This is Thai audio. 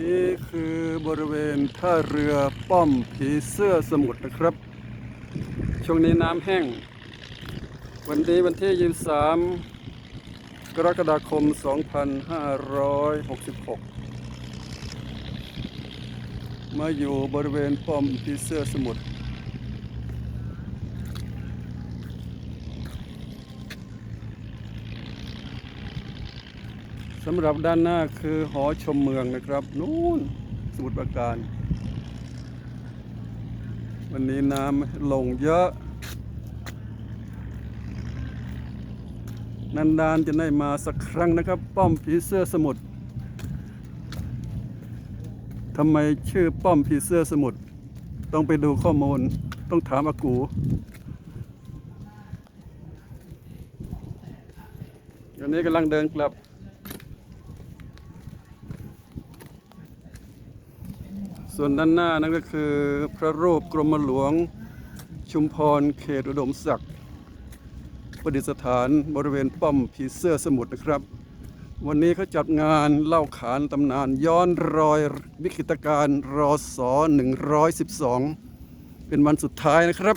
นี่คือบริเวณท่าเรือป้อมผีเสื้อสมุทรนะครับ ช่วงนี้น้ำแห้ง วันนี้วันที่ 23 กรกฎาคม 2566 มาอยู่บริเวณป้อมผีเสื้อสมุทร สำหรับด้านหน้าคือหอชมเมืองนะครับ นู่นสมุทรปราการ วันนี้น้ำลงเยอะ นานๆจะได้มาสักครั้งนะครับ ป้อมผีเสื้อสมุทรทำไมชื่อป้อมผีเสื้อสมุทรต้องไปดูข้อมูลต้องถามอากูตอนนี้กำลังเดินกลับ ส่วนด้านหน้านั่นก็คือพระรูปกรมหลวง ชุมพรเขตอุดมศักดิ์ประดิษฐานบริเวณป้อมผีเสื้อสมุทรนะครับ วันนี้เขาจัดงานเล่าขานตำนานย้อนรอยวิกฤตการรอสอ112 เป็นวันสุดท้ายนะครับ